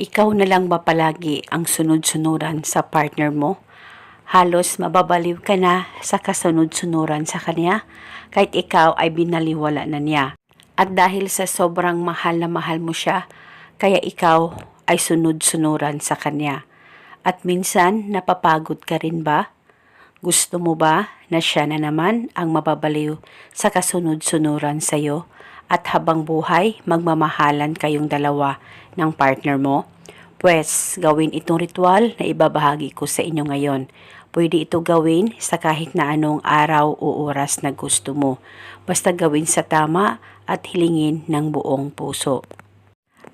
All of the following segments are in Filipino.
Ikaw na lang ba palagi ang sunod-sunuran sa partner mo? Halos mababaliw ka na sa kasunod-sunuran sa kanya kahit ikaw ay binaliwala na niya. At dahil sa sobrang mahal na mahal mo siya, kaya ikaw ay sunod-sunuran sa kanya. At minsan, napapagod ka rin ba? Gusto mo ba na siya na naman ang mababaliw sa kasunod-sunuran sa'yo at habang buhay magmamahalan kayong dalawa ng partner mo? Pwes, gawin itong ritual na ibabahagi ko sa inyo ngayon. Pwede ito gawin sa kahit na anong araw o oras na gusto mo. Basta gawin sa tama at hilingin ng buong puso.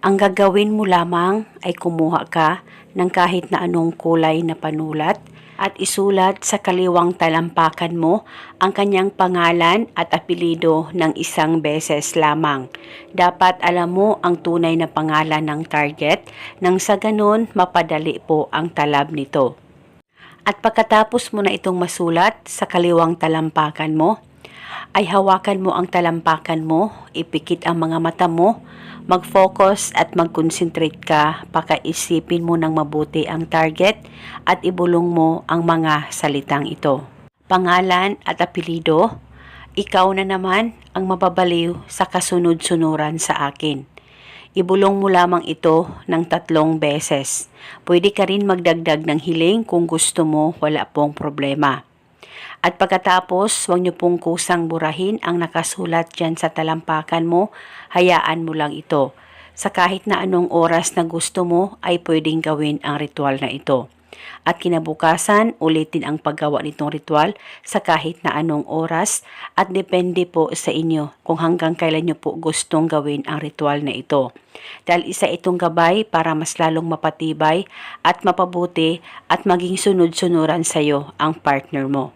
Ang gagawin mo lamang ay kumuha ka ng kahit na anong kulay na panulat at isulat sa kaliwang talampakan mo ang kanyang pangalan at apelido ng isang beses lamang. Dapat alam mo ang tunay na pangalan ng target nang sa ganon mapadali po ang talab nito. At pagkatapos mo na itong masulat sa kaliwang talampakan mo, ay hawakan mo ang talampakan mo, ipikit ang mga mata mo, mag-focus at mag-concentrate ka, pakaisipin mo ng mabuti ang target at ibulong mo ang mga salitang ito. Pangalan at apelido, ikaw na naman ang mababaliw sa kasunod-sunuran sa akin. Ibulong mo lamang ito ng tatlong beses. Pwede ka rin magdagdag ng hiling kung gusto mo, wala pong problema. At pagkatapos, huwag niyo pong kusang burahin ang nakasulat dyan sa talampakan mo, hayaan mo lang ito. Sa kahit na anong oras na gusto mo ay pwedeng gawin ang ritual na ito. At kinabukasan, ulitin ang paggawa nitong ritual sa kahit na anong oras at depende po sa inyo kung hanggang kailan nyo po gustong gawin ang ritual na ito. Dahil isa itong gabay para mas lalong mapatibay at mapabuti at maging sunod-sunuran sa iyo ang partner mo.